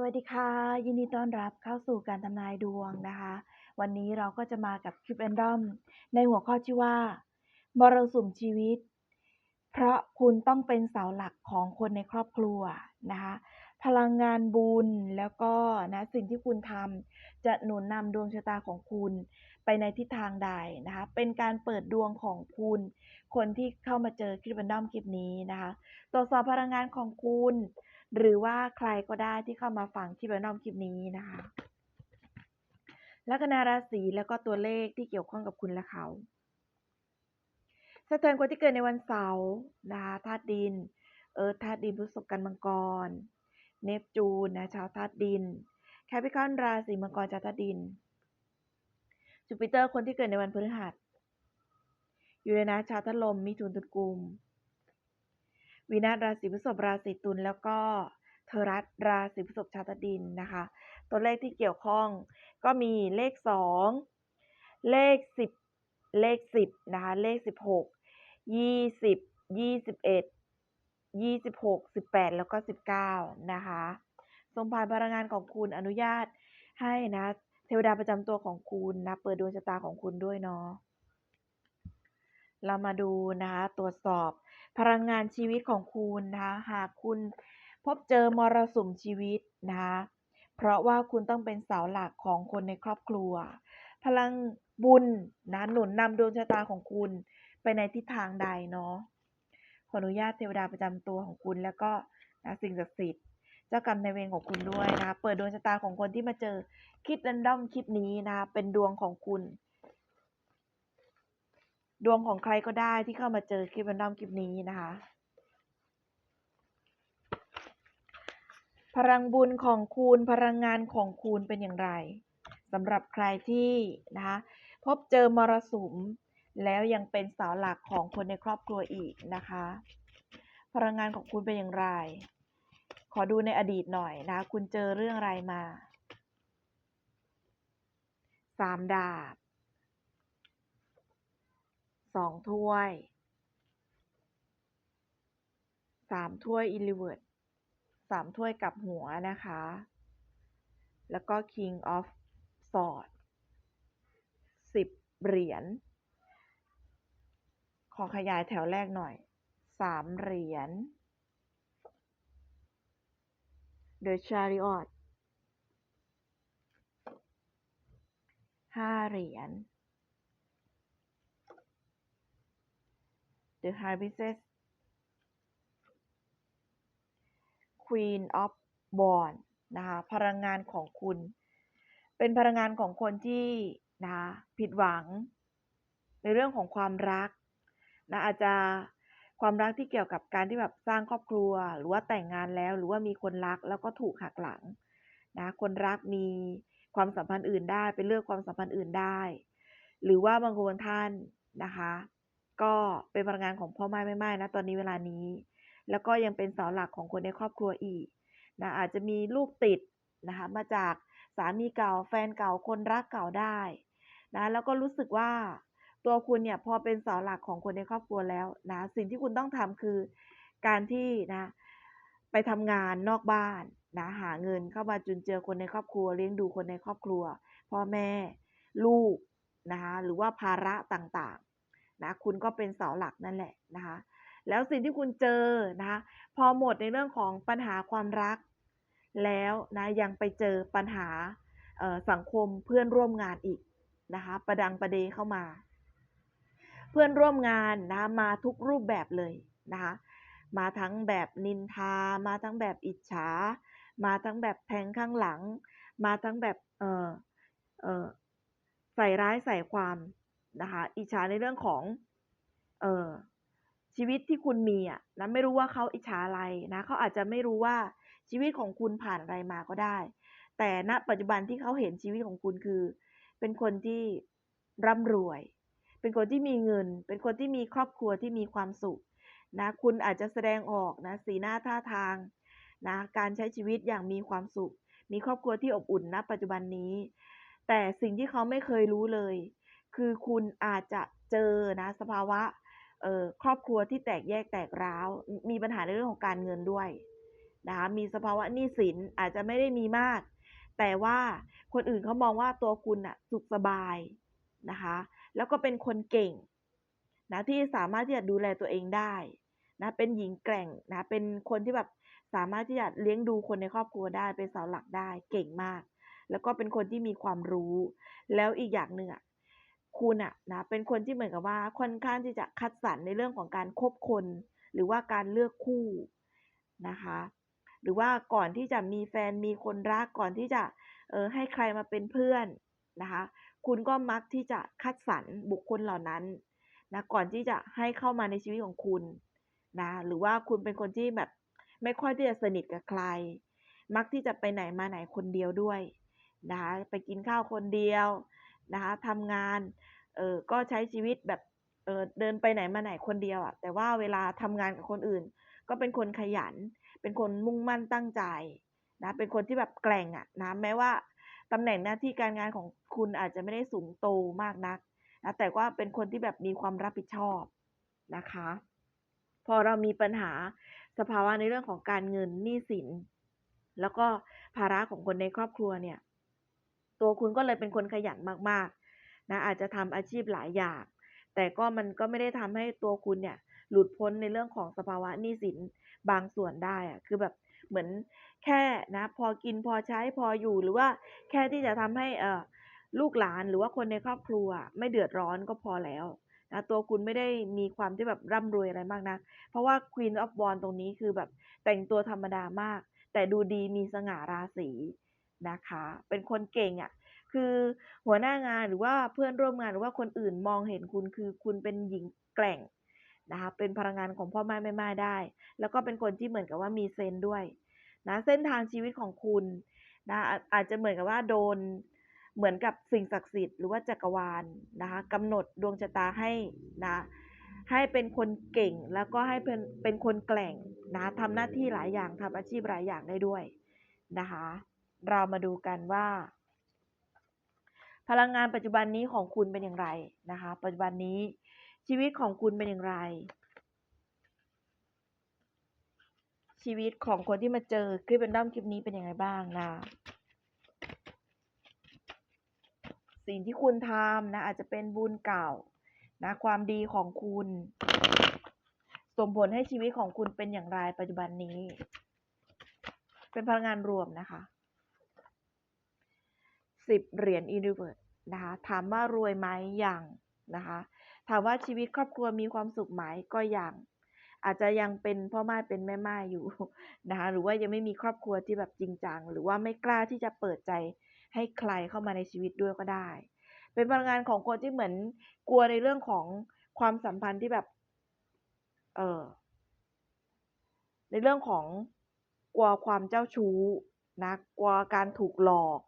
สวัสดีค่ะ ยินดีต้อนรับเข้าสู่การทำนายดวงนะคะ วันนี้เราก็จะมากับคลิปแรนดอมในหัวข้อที่ว่ามรสุมชีวิต เพราะคุณต้องเป็นเสาหลักของคนในครอบครัวนะคะ พลังงานบุญแล้วก็นะสิ่งที่คุณทำจะหนุนนำดวงชะตาของคุณไปในทิศทางใดนะคะ เป็นการเปิดดวงของคุณ คนที่เข้ามาเจอคลิปแรนดอมคลิปนี้นะคะ ตรวจสอบพลังงานของคุณ หรือว่าใครก็ได้ที่เข้ามาฟังคลิปแรนอมคลิปนี้นะคะลัคนาราศีแล้วก็ตัวเลขที่เกี่ยวข้องกับคุณและเขาสะเทือนคนที่เกิดในวันเสาร์นะคะธาตุดิน เอิร์ธาตุดินพฤษภกันมังกร เนปจูนนะชาวธาตุดิน แคปิคอนราศีมังกรชาวธาตุดิน จูปิเตอร์คนที่เกิดในวันพฤหัส อยูเรนัสชาวธาตุลม มิถุนตุลกุม วีนัสราศีพฤษภราศีตุลแล้วก็เทรัสราศีพฤษภชาวธาตุดินนะคะ ตัวเลขที่เกี่ยวข้องก็มีเลขสองเลขสิบเลขสิบนะคะเลขสิบหกยี่สิบยี่สิบเอ็ดยี่สิบหกสิบแปดแล้วก็สิบเก้านะคะทรงผ่านพลังงานของคุณอนุญาตให้นะเทวดาประจำตัวของคุณนะเปิดดวงชะตาของคุณด้วยเนาะ เรามาดูนะคะตรวจสอบพลังงานชีวิตของคุณนะคะหากคุณพบเจอมรสุมชีวิตนะคะเพราะว่าคุณต้องเป็นเสาหลักของคนในครอบครัว พลังบุญนะหนุนนำดวงชะตาของคุณไปในทิศทางใดเนาะขออนุญาตเทวดาประจำตัวของคุณแล้วก็นะสิ่งศักดิ์สิทธิ์เจ้ากรรมในเวรของคุณด้วยนะเปิดดวงชะตาของคนที่มาเจอคลิปรันดอมคลิปนี้นะเป็นดวงของคุณ ดวงของใครก็ได้ที่เข้ามาเจอคลิปรันดอมคลิปนี้นะคะ พลังบุญของคุณพลังงานของคุณเป็นอย่างไรสำหรับใครที่นะคะพบเจอมรสุมแล้วยังเป็นเสาหลักของคนในครอบครัวอีกนะคะ พลังงานของคุณเป็นอย่างไร ขอดูในอดีตหน่อยนะ คุณเจอเรื่องอะไรมาสามดาบ สองถ้วยสามถ้วยอิลิเวิร์ดสามถ้วยกับหัวนะคะ แล้วก็ King of Swords สิบเหรียญ ขอขยายแถวแรกหน่อยสามเหรียญ The Chariot ห้าเหรียญ The Hibiscus Queen of b o n นะคะพลังงานของคุณ เป็นพลังงานของคนที่นะะผิดหวัง ในเรื่องของความรักนะอาจจะความรักที่เกี่ยวกับการที่แบบสร้างครอบครัว หรือว่าแต่งงานแล้วหรือว่ามีคนรักแล้วก็ถูกหักหลังนะคนรักมีความสัมพันธ์อื่นได้ไปเลือกความสัมพันธ์อื่นได้ หรือว่าบางคนท่านนะคะ ก็เป็นพลังงานของพ่อแม่ไม่ไม่นะตอนนี้เวลานี้ แล้วก็ยังเป็นเสาหลักของคนในครอบครัวอีกนะอาจจะมีลูกติดนะคะมาจากสามีเก่าแฟนเก่าคนรักเก่าได้นะแล้วก็รู้สึกว่าตัวคุณเนี่ยพอเป็นเสาหลักของคนในครอบครัวแล้วนะสิ่งที่คุณต้องทำคือการที่นะไปทำงานนอกบ้านนะหาเงินเข้ามาจุนเจือคนในครอบครัว เลี้ยงดูคนในครอบครัว พ่อแม่ ลูกนะคะหรือว่าภาระต่างๆ นะคุณก็เป็นเสาหลักนั่นแหละนะคะ แล้วสิ่งที่คุณเจอนะคะพอหมดในเรื่องของปัญหาความรัก แล้วนะยังไปเจอปัญหาสังคมเพื่อนร่วมงานอีกนะคะประดังประเดเข้ามา เพื่อนร่วมงานนะมาทุกรูปแบบเลยนะคะมาทั้งแบบนินทา มาทั้งแบบอิจฉา มาทั้งแบบแทงข้างหลัง มาทั้งแบบเออเออใส่ร้ายใส่ความ นะคะอิจฉาในเรื่องของเออชีวิตที่คุณมีอะนะไม่รู้ว่าเขาอิจฉาอะไรนะเขาอาจจะไม่รู้ว่าชีวิตของคุณผ่านอะไรมาก็ได้ แต่ณปัจจุบันที่เขาเห็นชีวิตของคุณคือ เป็นคนที่ร่ำรวย เป็นคนที่มีเงิน เป็นคนที่มีครอบครัวที่มีความสุขนะคุณอาจจะแสดงออกนะสีหน้าท่าทางนะการใช้ชีวิตอย่างมีความสุข มีครอบครัวที่อบอุ่นณปัจจุบันนี้ แต่สิ่งที่เขาไม่เคยรู้เลย คือคุณอาจจะเจอนะสภาวะครอบครัวที่แตกแยกแตกร้าว มีปัญหาในเรื่องของการเงินด้วยนะคะมีสภาวะหนี้สินอาจจะไม่ได้มีมาก แต่ว่าคนอื่นเขามองว่าตัวคุณน่ะสุขสบายนะคะแล้วก็เป็นคนเก่งนะที่สามารถที่จะดูแลตัวเองได้นะเป็นหญิงแกร่งนะเป็นคนที่แบบสามารถที่จะเลี้ยงดูคนในครอบครัวได้เป็นเสาหลักได้เก่งมาก แล้วก็เป็นคนที่มีความรู้ แล้วอีกอย่างหนึ่งอะ คุณอะนะเป็นคนที่เหมือนกับว่าค่อนข้างที่จะคัดสรรในเรื่องของการคบคน หรือว่าการเลือกคู่นะคะ หรือว่าก่อนที่จะมีแฟนมีคนรักก่อนที่จะเออให้ใครมาเป็นเพื่อนนะคะ คุณก็มักที่จะคัดสรรบุคคลเหล่านั้นนะก่อนที่จะให้เข้ามาในชีวิตของคุณนะหรือว่าคุณเป็นคนที่แบบไม่ค่อยที่จะสนิทกับใคร มักที่จะไปไหนมาไหนคนเดียวด้วยนะคะไปกินข้าวคนเดียว นะคะทำงานเออก็ใช้ชีวิตแบบเออเดินไปไหนมาไหนคนเดียวอะแต่ว่าเวลาทำงานกับคนอื่น ก็เป็นคนขยัน เป็นคนมุ่งมั่นตั้งใจนะเป็นคนที่แบบแกร่งอะนะแม้ว่าตำแหน่งหน้าที่การงานของคุณอาจจะไม่ได้สูงโตมากนักนะแต่ว่าเป็นคนที่แบบมีความรับผิดชอบนะคะ พอเรามีปัญหาสภาวะในเรื่องของการเงินหนี้สิน แล้วก็ภาระของคนในครอบครัวเนี่ย ตัวคุณก็เลยเป็นคนขยันมากๆนะอาจจะทำอาชีพหลายอย่าง แต่ก็มันก็ไม่ได้ทำให้ตัวคุณเนี่ยหลุดพ้นในเรื่องของสภาวะหนี้สินบางส่วนได้อะคือแบบเหมือนแค่นะพอกินพอใช้พออยู่หรือว่าแค่ที่จะทำให้เอ่อลูกหลานหรือว่าคนในครอบครัวไม่เดือดร้อนก็พอแล้วนะตัวคุณไม่ได้มีความที่แบบร่ำรวยอะไรมากนะ เพราะว่า Queen of w a n d ตรงนี้คือแบบแต่งตัวธรรมดามาก แต่ดูดีมีสง่าราศี นะคะ เป็นคนเก่งอะ่ะ คือหัวหน้างานหรือว่าเพื่อนร่วมงานหรือว่าคนอื่นมองเห็นคุณคือคุณเป็นหญิงแกร่งนะคะ เป็นพลังงานของพ่อแม่แม่ไม้ได้ แล้วก็เป็นคนที่เหมือนกับว่ามีเซนด้วยนะเส้นทางชีวิตของคุณนะอาจจะเหมือนกับว่าโดนเหมือนกับสิ่งศักดิ์สิทธิ์หรือว่าจักรวาลนะคะกำหนดดวงชะตาให้นะให้เป็นคนเก่งแล้วก็ให้เป็นเป็นคนแกล่งนะทำหน้าที่หลายอย่างทำอาชีพหลายอย่างได้ด้วยนะคะ เรามาดูกันว่า พลังงานปัจจุบันนี้ของคุณเป็นอย่างไรนะคะ ปัจจุบันนี้ชีวิตของคุณเป็นอย่างไร ชีวิตของคนที่มาเจอคลิปเป็นด้อมคลิปนี้เป็นยังไงบ้างนะสิ่งที่คุณทำนะอาจจะเป็นบุญเก่านะความดีของคุณ ส่งผลให้ชีวิตของคุณเป็นอย่างไรปัจจุบันนี้ เป็นพลังงานรวมนะคะ สิบเหรียญอีนิเวิร์สนะคะถามว่ารวยไหมอย่างนะคะถามว่าชีวิตครอบครัวมีความสุขไหมก็อย่างอาจจะยังเป็นพ่อแม่เป็นแม่ไม้อยู่นะคะหรือว่ายังไม่มีครอบครัวที่แบบจริงจัง หรือว่าไม่กล้าที่จะเปิดใจให้ใครเข้ามาในชีวิตด้วยก็ได้ เป็นพลังงานของคนที่เหมือนกลัวในเรื่องของความสัมพันธ์ที่แบบ เออในเรื่องของกลัวความเจ้าชู้นะกลัวการถูกหลอก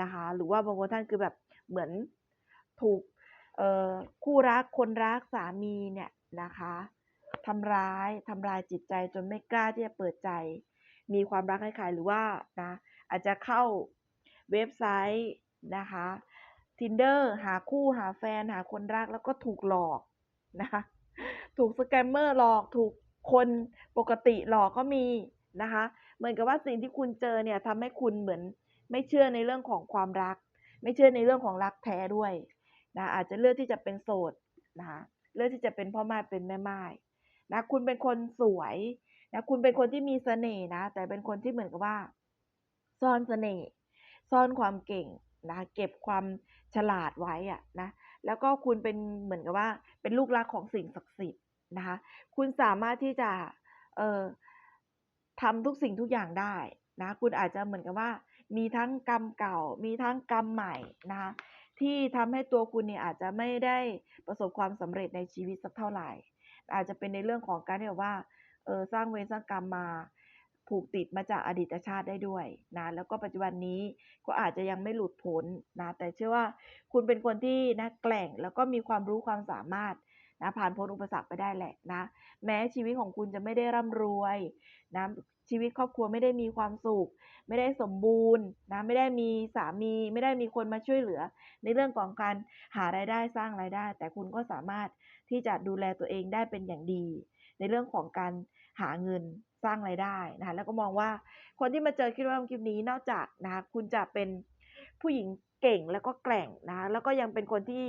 นะคะ หรือว่าบางคนท่านคือแบบเหมือนถูกคู่รักคนรักสามีเนี่ยนะคะทำร้ายทำลายจิตใจจนไม่กล้าที่จะเปิดใจ มีความรักให้ใครหรือว่านะอาจจะเข้าเว็บไซต์นะคะ Tinder หาคู่หาแฟนหาคนรักแล้วก็ถูกหลอกนะคะถูกสแกมเมอร์หลอกถูกคนปกติหลอกก็มีนะคะ เหมือนกับว่าสิ่งที่คุณเจอเนี่ยทำให้คุณเหมือน ไม่เชื่อในเรื่องของความรัก ไม่เชื่อในเรื่องของรักแท้ด้วยนะอาจจะเลือกที่จะเป็นโสดนะคะเลือกที่จะเป็นพ่อแม่เป็นแม่ไม้นะคุณเป็นคนสวยนะคุณเป็นคนที่มีเสน่ห์นะ แต่เป็นคนที่เหมือนกับว่า ซ่อนเสน่ห์ซ่อนความเก่งนะเก็บความฉลาดไว้อะนะแล้วก็คุณเป็นเหมือนกับว่า เป็นลูกรักของสิ่งศักดิ์สิทธิ์นะคะคุณสามารถที่จะเอ่อทำทุกสิ่งทุกอย่างได้นะ คุณอาจจะเหมือนกับว่า มีทั้งกรรมเก่า มีทั้งกรรมใหม่นะคะที่ทำให้ตัวคุณเนี่ยอาจจะไม่ได้ประสบความสำเร็จในชีวิตสักเท่าไหร่ อาจจะเป็นในเรื่องของการที่แบบว่าเออสร้างเวรสร้างกรรมมาผูกติดมาจากอดีตชาติได้ด้วยนะแล้วก็ปัจจุบันนี้ก็อาจจะยังไม่หลุดพ้นนะแต่เชื่อว่าคุณเป็นคนที่นะแกล่งแล้วก็มีความรู้ความสามารถ นะผ่านพ้นอุปสรรคไปได้แหละนะแม้ชีวิตของคุณจะไม่ได้ร่ำรวยนะชีวิตครอบครัวไม่ได้มีความสุข ไม่ได้สมบูรณ์นะไม่ได้มีสามี ไม่ได้มีคนมาช่วยเหลือ ในเรื่องของการหารายได้สร้างรายได้ แต่คุณก็สามารถที่จะดูแลตัวเองได้เป็นอย่างดี ในเรื่องของการหาเงินสร้างรายได้นะคะแล้วก็มองว่าคนที่มาเจอคลิปว่าคลิปนี้นอกจากนะคะคุณจะเป็นผู้หญิงเก่งแล้วก็แกร่งนะคะแล้วก็ยังเป็นคนที่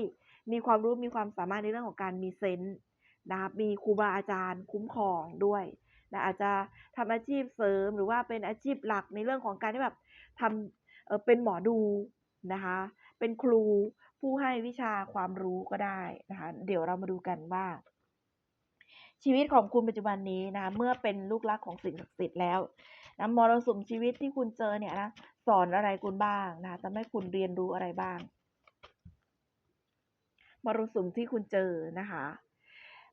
มีความรู้มีความสามารถในเรื่องของการมีเซนส์นะคะมีครูบาอาจารย์คุ้มครองด้วยนะอาจจะทำอาชีพเสริมหรือว่าเป็นอาชีพหลักในเรื่องของการที่แบบทำเเป็นหมอดูนะคะเป็นครูผู้ให้วิชาความรู้ก็ได้นะคะเดี๋ยวเรามาดูกันว่า ชีวิตของคุณปัจจุบันนี้นะเมื่อเป็นลูกรักของสิ่งศักดิ์สิทธิ์แล้วนะมรสุมชีวิตที่คุณเจอเนี่ยนะสอนอะไรคุณบ้างนะทำให้คุณเรียนรู้อะไรบ้าง มรสุมที่คุณเจอนะคะ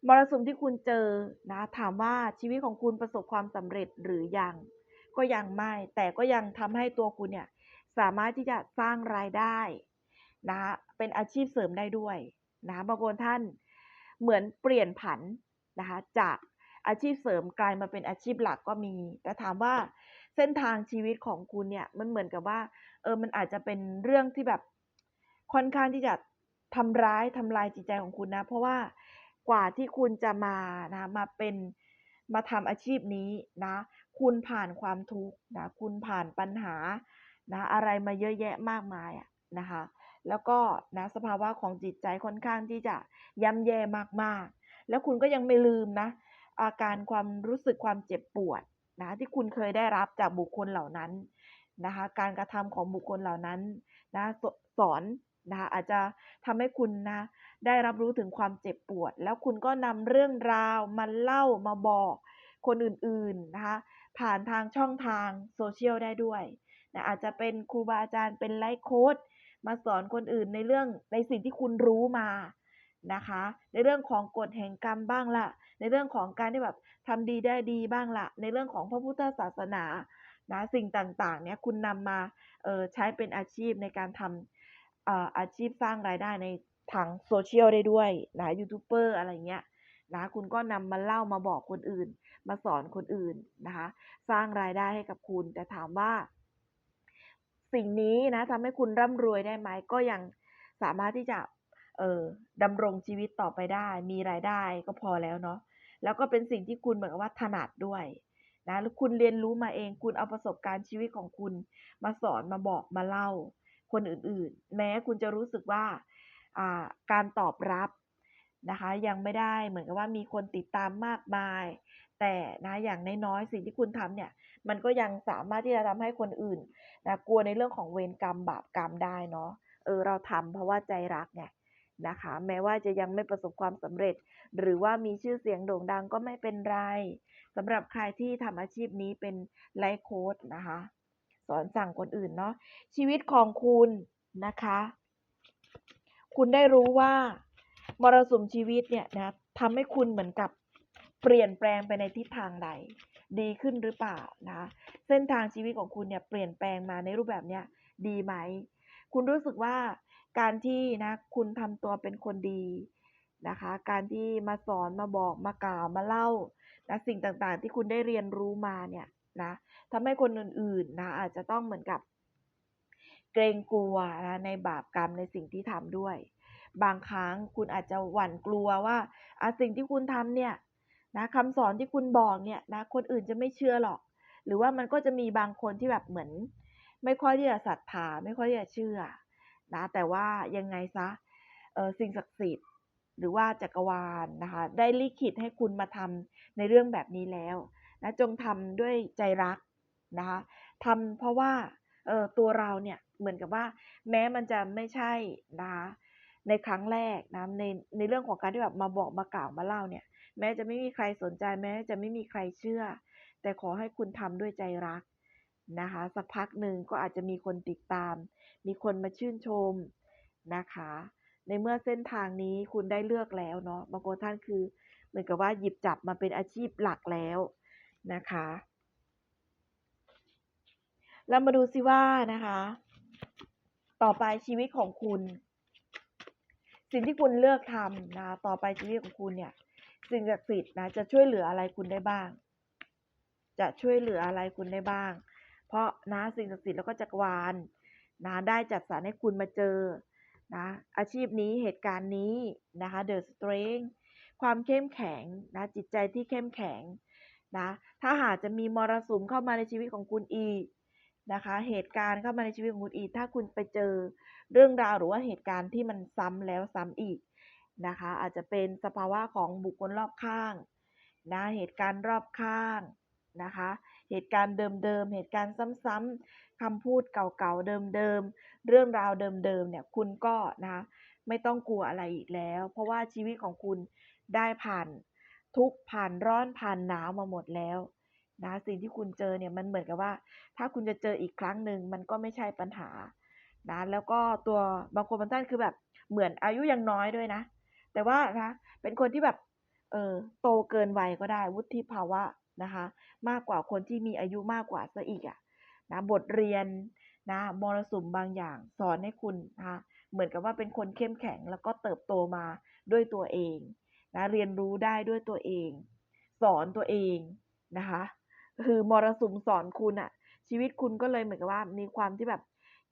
มรสุมที่คุณเจอนะถามว่าชีวิตของคุณประสบความสำเร็จหรือยัง ก็ยังไม่ แต่ก็ยังทำให้ตัวคุณเนี่ยสามารถที่จะสร้างรายได้นะคะเป็นอาชีพเสริมได้ด้วยนะบางคนท่านเหมือนเปลี่ยนผันนะคะจากอาชีพเสริมกลายมาเป็นอาชีพหลักก็มี แต่ถามว่าเส้นทางชีวิตของคุณเนี่ยมันเหมือนกับว่าเออมันอาจจะเป็นเรื่องที่แบบค่อนข้างที่จะ ทำร้ายทำลายจิตใจของคุณนะ เพราะว่ากว่าที่คุณจะมานะมาเป็นมาทำอาชีพนี้นะ คุณผ่านความทุกข์นะคุณผ่านปัญหานะอะไรมาเยอะแยะมากมายอะนะคะ แล้วก็นะสภาวะของจิตใจค่อนข้างที่จะย่ำแย่มากๆ แล้วคุณก็ยังไม่ลืมนะ อาการความรู้สึกความเจ็บปวดนะที่คุณเคยได้รับจากบุคคลเหล่านั้นนะคะ การกระทำของบุคคลเหล่านั้นนะสสอน นะคะอาจจะทำให้คุณนะได้รับรู้ถึงความเจ็บปวด แล้วคุณก็นำเรื่องราวมาเล่ามาบอกคนอื่นๆนะคะผ่านทางช่องทางโซเชียลได้ด้วยนะอาจจะเป็นครูบาอาจารย์เป็นไลฟ์โค้ดมาสอนคนอื่นในเรื่องในสิ่งที่คุณรู้มานะคะ ในเรื่องของกฎแห่งกรรมบ้างละในเรื่องของการที่แบบทำดีได้ดีบ้างละในเรื่องของพระพุทธศาสนานะสิ่งต่างๆเนี่ยคุณนำมาเออใช้เป็นอาชีพในการทำอา อาชีพสร้างรายได้ในทางโซเชียลได้ด้วยนะยูทูบเบอร์อะไรเงี้ยนะคุณก็นำมาเล่ามาบอกคนอื่น มาสอนคนอื่นนะคะสร้างรายได้ให้กับคุณ แต่ถามว่า สิ่งนี้นะทำให้คุณร่ำรวยได้ไหมก็ยังสามารถที่จะเออดำรงชีวิตต่อไปได้ มีรายได้ก็พอแล้วเนาะแล้วก็เป็นสิ่งที่คุณเหมือนกับว่าถนัดด้วยนะแล้วคุณเรียนรู้มาเอง คุณเอาประสบการณ์ชีวิตของคุณ มาสอนมาบอกมาเล่า คนอื่นๆ แม้คุณจะรู้สึกว่าการตอบรับนะคะยังไม่ได้เหมือนกับว่ามีคนติดตามมากมาย แต่นะอย่างน้อยๆสิ่งที่คุณทำเนี่ยมันก็ยังสามารถที่จะทำให้คนอื่นนะกลัวในเรื่องของเวรกรรมบาปกรรมได้เนาะเออเราทำเพราะว่าใจรักไงนะคะแม้ว่าจะยังไม่ประสบความสำเร็จ หรือว่ามีชื่อเสียงโด่งดังก็ไม่เป็นไรสำหรับใครที่ทำอาชีพนี้เป็นไลฟ์โค้ดนะคะ สอนสั่งคนอื่นเนาะชีวิตของคุณนะคะ คุณได้รู้ว่ามรสุมชีวิตเนี่ยนะทำให้คุณเหมือนกับเปลี่ยนแปลงไปในทิศทางใด ดีขึ้นหรือเปล่านะเส้นทางชีวิตของคุณเนี่ยเปลี่ยนแปลงมาในรูปแบบเนี้ยดีไหม คุณรู้สึกว่าการที่นะคุณทำตัวเป็นคนดีนะคะ การที่มาสอนมาบอกมากล่าวมาเล่านะสิ่งต่างๆ ที่คุณได้เรียนรู้มาเนี่ย นะทำให้คนอื่นๆนะอาจจะต้องเหมือนกับ เกรงกลัวนะในบาปกรรมในสิ่งที่ทำด้วย บางครั้งคุณอาจจะหวั่นกลัวว่าสิ่งที่คุณทำเนี่ยนะคำสอนที่คุณบอกเนี่ยนะคนอื่นจะไม่เชื่อหรอก หรือว่ามันก็จะมีบางคนที่แบบเหมือน ไม่ค่อยที่จะศรัทธาไม่ค่อยที่จะเชื่อนะแต่ว่ายังไงซะสิ่งศักดิ์สิทธิ์หรือว่าจักรวาลนะคะ ได้ลิขิตให้คุณมาทำในเรื่องแบบนี้แล้ว นะจงทำด้วยใจรักนะคะทำเพราะว่าเออตัวเราเนี่ยเหมือนกับว่า แม้มันจะไม่ใช่นะคะในครั้งแรกนะในในเรื่องของการที่แบบมาบอกมากล่าวมาเล่าเนี่ย แม้จะไม่มีใครสนใจ แม้จะไม่มีใครเชื่อ แต่ขอให้คุณทำด้วยใจรักนะคะ สักพักหนึ่งก็อาจจะมีคนติดตาม มีคนมาชื่นชมนะคะ ในเมื่อเส้นทางนี้คุณได้เลือกแล้วเนาะบางคนท่านคือ เหมือนกับว่าหยิบจับมาเป็นอาชีพหลักแล้ว นะคะ เรามาดูซิว่านะคะ ต่อไปชีวิตของคุณ สิ่งที่คุณเลือกทำนะต่อไปชีวิตของคุณเนี่ยสิ่งศักดิ์สิทธิ์นะจะช่วยเหลืออะไรคุณได้บ้าง จะช่วยเหลืออะไรคุณได้บ้าง เพราะนะสิ่งศักดิ์สิทธิ์แล้วก็จักรวาลนะได้จัดสรรให้คุณมาเจอนะอาชีพนี้เหตุการณ์นี้นะคะ The Strength ความเข้มแข็งนะจิตใจที่เข้มแข็ง นะ ถ้าหากจะมีมรสุมเข้ามาในชีวิตของคุณอีกนะคะ เหตุการณ์เข้ามาในชีวิตของคุณอีก ถ้าคุณไปเจอเรื่องราวหรือว่าเหตุการณ์ที่มันซ้ำแล้วซ้ำอีกนะคะ อาจจะเป็นสภาวะของบุคคลรอบข้างนะ เหตุการณ์รอบข้างนะคะ เหตุการณ์เดิมๆ เหตุการณ์ซ้ำๆคำพูดเก่าๆ เดิมๆ เรื่องราวเดิมๆ เนี่ย คุณก็นะคะไม่ต้องกลัวอะไรอีกแล้ว เพราะว่าชีวิตของคุณได้ผ่าน ทุกข์ผ่านร้อนผ่านหนาวมาหมดแล้วนะสิ่งที่คุณเจอเนี่ยมันเหมือนกับว่า ถ้าคุณจะเจออีกครั้งหนึ่งมันก็ไม่ใช่ปัญหานะแล้วก็ตัวบางคนบางท่านคือแบบเหมือนอายุยังน้อยด้วยนะ แต่ว่านะเป็นคนที่แบบเออโตเกินวัยก็ได้วุฒิภาวะนะคะ มากกว่าคนที่มีอายุมากกว่าซะอีกอะนะบทเรียนนะมรสุมบางอย่างสอนให้คุณนะคะเหมือนกับว่าเป็นคนเข้มแข็งแล้วก็เติบโตมาด้วยตัวเอง นะเรียนรู้ได้ด้วยตัวเอง สอนตัวเองนะคะคือมรสุมสอนคุณอะชีวิตคุณก็เลยเหมือนกับว่า มีความที่แบบ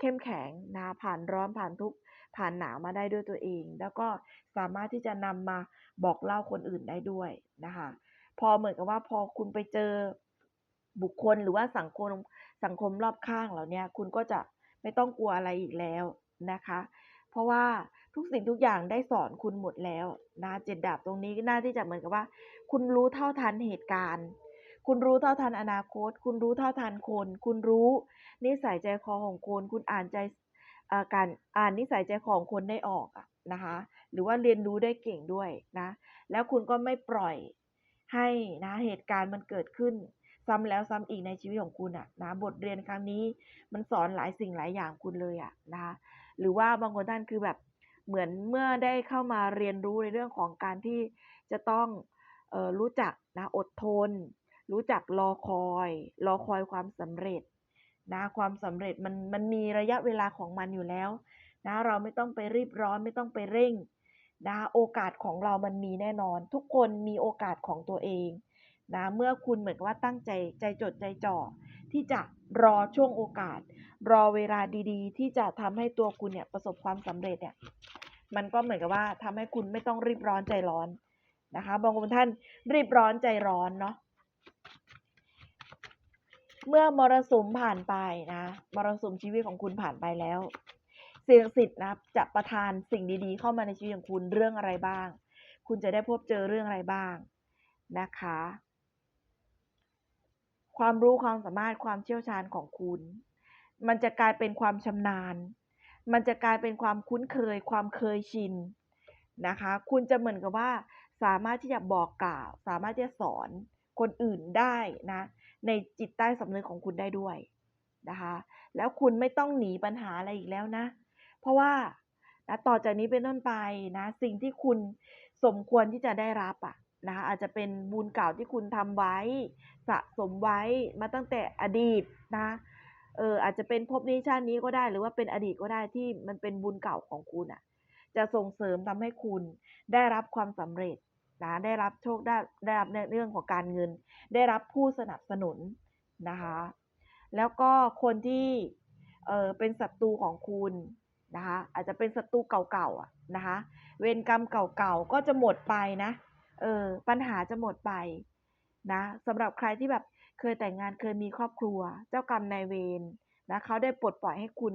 เข้มแข็งนะผ่านร้อนผ่านทุกผ่านหนาวมาได้ด้วยตัวเอง แล้วก็สามารถที่จะนำมาบอกเล่าคนอื่นได้ด้วยนะคะพอเหมือนกับว่าพอคุณไปเจอบุคคลหรือว่าสังคมสังคมรอบข้างเหล่านี้คุณก็จะไม่ต้องกลัวอะไรอีกแล้วนะคะ เพราะว่า ทุกสิ่งทุกอย่างได้สอนคุณหมดแล้วนะเจ็ดดาบตรงนี้น่าที่จะเหมือนกับว่า คุณรู้เท่าทันเหตุการณ์ คุณรู้เท่าทันอนาคต คุณรู้เท่าทันคน คุณรู้นิสัยใจคอของคน คุณอ่านใจการอ่านนิสัยใจของคนได้ออกนะคะหรือว่าเรียนรู้ได้เก่งด้วยนะแล้วคุณก็ไม่ปล่อยให้นะเหตุการณ์มันเกิดขึ้น ซ้ำแล้วซ้ำอีกในชีวิตของคุณอะนะบทเรียนครั้งนี้มันสอนหลายสิ่งหลายอย่างคุณเลยอะนะคะหรือว่าบางคนท่านคือแบบ เหมือนเมื่อได้เข้ามาเรียนรู้ในเรื่องของการที่จะต้องออรู้จักนะอดทน รู้จักรอคอย รอคอยความสำเร็จนะความสำเร็จมันมันมีระยะเวลาของมันอยู่แล้วนะเราไม่ต้องไปรีบร้อนไม่ต้องไปเร่งนะโอกาสของเรามันมีแน่นอน ทุกคนมีโอกาสของตัวเองนะเมื่อคุณเหมือนว่าตั้งใจใจจดใจจ่อที่จะรอช่วงโอกาส รอเวลาดีๆ ที่จะทำให้ตัวคุณเนี่ยประสบความสำเร็จเนี่ย มันก็เหมือนกับว่าทำให้คุณไม่ต้องรีบร้อนใจร้อนนะคะบางคนท่านรีบร้อนใจร้อนเนาะเมื่อมรสุมผ่านไปนะมรสุมชีวิตของคุณผ่านไปแล้วเสิ่งสิทธิ์นะจะประทานสิ่งดีๆ เข้ามาในชีวิตของคุณเรื่องอะไรบ้าง คุณจะได้พบเจอเรื่องอะไรบ้างนะคะ ความรู้ความสามารถความเชี่ยวชาญของคุณ มันจะกลายเป็นความชำนาญ มันจะกลายเป็นความคุ้นเคย ความเคยชินนะคะ คุณจะเหมือนกับว่า สามารถที่จะบอกกล่าว สามารถที่จะสอนคนอื่นได้นะ ในจิตใต้สำนึกของคุณได้ด้วยนะคะ แล้วคุณไม่ต้องหนีปัญหาอะไรอีกแล้วนะ เพราะว่านะต่อจากนี้เป็นต้นไปนะ สิ่งที่คุณสมควรที่จะได้รับอะนะคะอาจจะเป็นบุญเก่าที่คุณทำไว้ สะสมไว้มาตั้งแต่อดีตนะ เอออาจจะเป็นภพนี้ชาตินี้ก็ได้หรือว่าเป็นอดีตก็ได้ที่มันเป็นบุญเก่าของคุณอะ จะส่งเสริมทำให้คุณได้รับความสำเร็จนะได้รับโชคได้ได้รับในเรื่องของการเงิน ได้รับผู้สนับสนุนนะคะ แล้วก็คนที่เออเป็นศัตรูของคุณนะคะอาจจะเป็นศัตรูเก่าๆอะนะคะเวรกรรมเก่าๆก็จะหมดไปนะเออปัญหาจะหมดไปนะสำหรับใครที่แบบ เคยแต่งงานเคยมีครอบครัว เจ้ากรรมนายเวรนะเขาได้ปลดปล่อยให้คุณ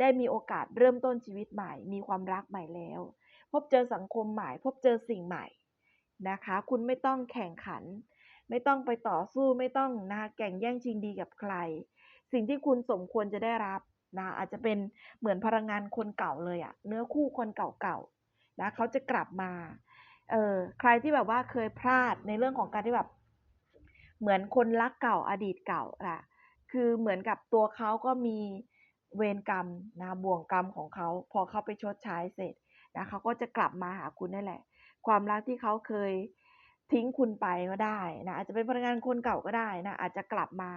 ได้มีโอกาสเริ่มต้นชีวิตใหม่ มีความรักใหม่แล้ว พบเจอสังคมใหม่ พบเจอสิ่งใหม่นะคะ คุณไม่ต้องแข่งขัน ไม่ต้องไปต่อสู้ไม่ต้องนะแข่งแย่งชิงดีกับใคร สิ่งที่คุณสมควรจะได้รับนะอาจจะเป็นเหมือนพลังงานคนเก่าเลยอะเนื้อคู่คนเก่าๆนะเขาจะกลับมาเออใครที่แบบว่าเคยพลาดในเรื่องของการที่แบบ เหมือนคนรักเก่าอดีตเก่าอะคือเหมือนกับตัวเขาก็มีเวรกรรมนะบ่วงกรรมของเขา พอเขาไปชดใช้เสร็จนะเขาก็จะกลับมาหาคุณนั่นแหละ ความรักที่เขาเคยทิ้งคุณไปก็ได้นะอาจจะเป็นพนักงานคนเก่าก็ได้นะอาจจะกลับมา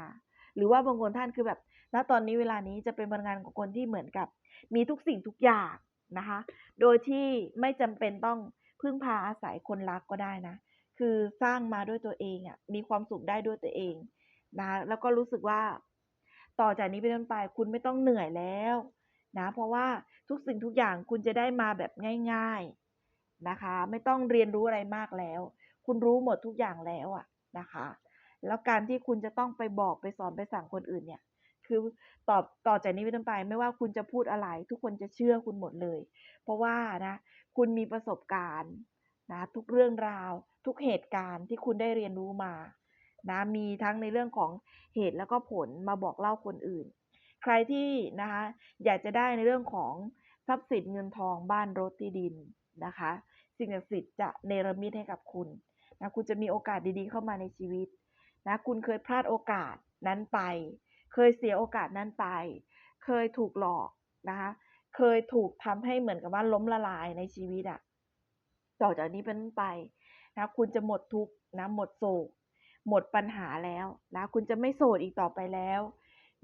หรือว่าบางคนท่านคือแบบณตอนนี้เวลานี้จะเป็นพนักงานของคนที่เหมือนกับ มีทุกสิ่งทุกอย่างนะคะ โดยที่ไม่จำเป็นต้องพึ่งพาอาศัยคนรักก็ได้นะ คือสร้างมาด้วยตัวเองอะ่ะมีความสุขได้ด้วยตัวเองนะแล้วก็รู้สึกว่า ต่อจากนี้เป็นต้นไปคุณไม่ต้องเหนื่อยแล้วนะเพราะว่าทุกสิ่งทุกอย่างคุณจะได้มาแบบง่าย ๆนะคะ ไม่ต้องเรียนรู้อะไรมากแล้ว คุณรู้หมดทุกอย่างแล้วอะนะคะ แล้วการที่คุณจะต้องไปบอกไปสอนไปสั่งคนอื่นเนี่ย คือต่อต่อจากนี้เป็นต้นไป ไม่ว่าคุณจะพูดอะไร ทุกคนจะเชื่อคุณหมดเลย เพราะว่านะ คุณมีประสบการณ์ นะทุกเรื่องราว ทุกเหตุการณ์ที่คุณได้เรียนรู้มานะมีทั้งในเรื่องของเหตุแล้วก็ผลมาบอกเล่าคนอื่น ใครที่นะคะอยากจะได้ในเรื่องของทรัพย์สินเงินทองบ้านรถที่ดินนะคะ สิ่งศักดิ์สิทธิ์จะเนรมิตให้กับคุณนะคุณจะมีโอกาสดีๆเข้ามาในชีวิตนะคุณเคยพลาดโอกาสนั้นไป เคยเสียโอกาสนั้นไป เคยถูกหลอกนะคะเคยถูกทำให้เหมือนกับว่าล้มละลายในชีวิตอะ ต่อจากนี้เป็นไปนะคุณจะหมดทุกข์นะหมดโศก หมดปัญหาแล้วนะคุณจะไม่โสดอีกต่อไปแล้ว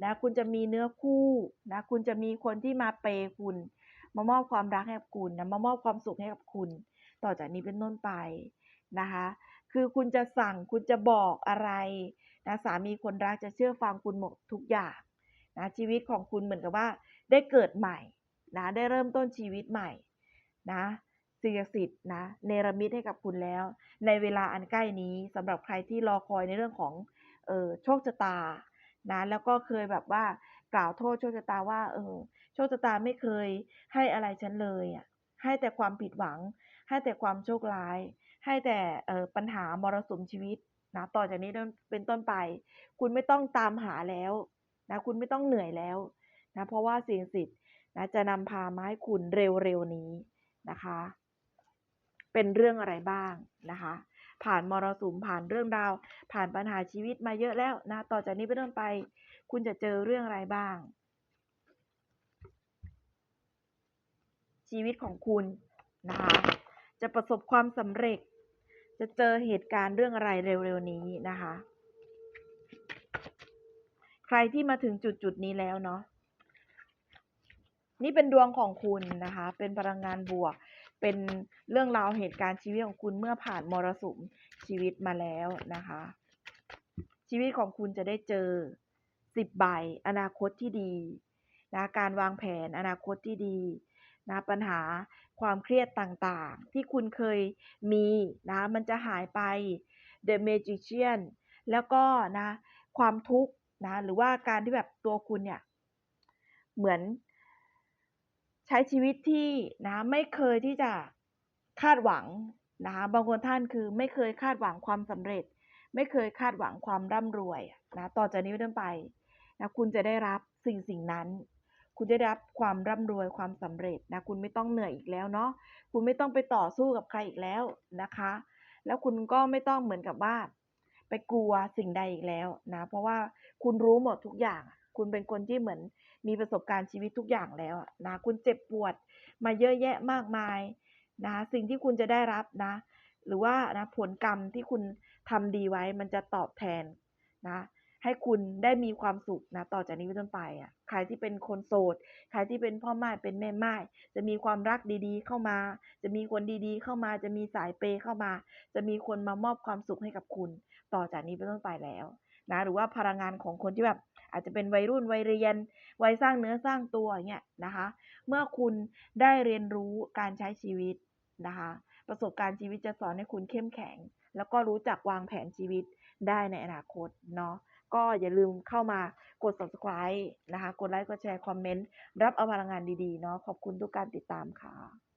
นะคุณจะมีเนื้อคู่นะคุณจะมีคนที่มาเปย์คุณ มามอบความรักให้กับคุณนะมามอบความสุขให้กับคุณ ต่อจากนี้เป็นต้นไปนะคะคือคุณจะสั่งคุณจะบอกอะไรนะสามีคนรักจะเชื่อฟังคุณหมดทุกอย่างนะชีวิตของคุณเหมือนกับว่า ได้เกิดใหม่นะได้เริ่มต้นชีวิตใหม่นะ สิ่งศักดิ์สิทธิ์นะเนรมิตให้กับคุณแล้ว ในเวลาอันใกล้นี้สำหรับใครที่รอคอยในเรื่องของเออโชคชะตานะแล้วก็เคยแบบว่ากล่าวโทษโชคชะตาว่าเออโชคชะตาไม่เคยให้อะไรฉันเลยอะให้แต่ความผิดหวัง ให้แต่ความโชคร้าย ให้แต่เออปัญหามรสุมชีวิตนะต่อจากนี้เป็นต้นไป คุณไม่ต้องตามหาแล้วนะคุณไม่ต้องเหนื่อยแล้วนะเพราะว่าสิ่งศักดิ์สิทธิ์นะจะนำพามาให้คุณเร็วๆนี้นะคะ เป็นเรื่องอะไรบ้างนะคะ ผ่านมรสุมผ่านเรื่องราว ผ่านปัญหาชีวิตมาเยอะแล้วนะต่อจากนี้เป็นต้นไป คุณจะเจอเรื่องอะไรบ้าง ชีวิตของคุณนะคะ จะประสบความสำเร็จ จะเจอเหตุการณ์เรื่องอะไรเร็วๆนี้นะคะ ใครที่มาถึงจุดๆนี้แล้วเนาะนี่เป็นดวงของคุณนะคะ เป็นพลังงานบวก เป็นเรื่องราวเหตุการณ์ชีวิตของคุณเมื่อผ่านมรสุมชีวิตมาแล้วนะคะ ชีวิตของคุณจะได้เจอสิบใบอนาคตที่ดีนะการวางแผนอนาคตที่ดีนะปัญหาความเครียดต่างๆ ที่คุณเคยมีนะมันจะหายไป The Magician แล้วก็นะความทุกข์นะหรือว่าการที่แบบตัวคุณเนี่ย เหมือน ใช้ชีวิตที่นะไม่เคยที่จะคาดหวังนะคะบางคนท่านคือไม่เคยคาดหวังความสำเร็จ ไม่เคยคาดหวังความร่ำรวยนะต่อจากนี้เป็นต้นไปนะคุณจะได้รับสิ่งสิ่งนั้น คุณจะได้รับความร่ำรวยความสำเร็จนะคุณไม่ต้องเหนื่อยอีกแล้วเนาะคุณไม่ต้องไปต่อสู้กับใครอีกแล้วนะคะ แล้วคุณก็ไม่ต้องเหมือนกับว่า ไปกลัวสิ่งใดอีกแล้วนะเพราะว่าคุณรู้หมดทุกอย่าง คุณเป็นคนที่เหมือน มีประสบการณ์ชีวิตทุกอย่างแล้วนะคุณเจ็บปวดมาเยอะแยะมากมายนะสิ่งที่คุณจะได้รับนะ หรือว่านะผลกรรมที่คุณทำดีไว้มันจะตอบแทนนะให้คุณได้มีความสุขนะต่อจากนี้เป็นต้นไปอะใครที่เป็นคนโสดใครที่เป็นพ่อม่เป็นแม่ม่จะมีความรักดีๆ เข้ามา จะมีคนดีๆ เข้ามา จะมีสายเปย์เข้ามา จะมีคนมามอบความสุขให้กับคุณ ต่อจากนี้เป็นต้นไปแล้วนะหรือว่าพลังงานของคนที่แบบ อาจจะเป็นวัยรุ่นวัยเรียน วัยสร้างเนื้อสร้างตัวเงี้ยนะคะ เมื่อคุณได้เรียนรู้การใช้ชีวิตนะคะ ประสบการณ์ชีวิตจะสอนให้คุณเข้มแข็ง แล้วก็รู้จักวางแผนชีวิตได้ในอนาคตเนาะก็อย่าลืมเข้ามากด subscribe นะคะ กดไลค์ กดแชร์ คอมเมนต์ รับเอาพลังงานดี ๆ เนาะ ขอบคุณทุกการติดตามค่ะ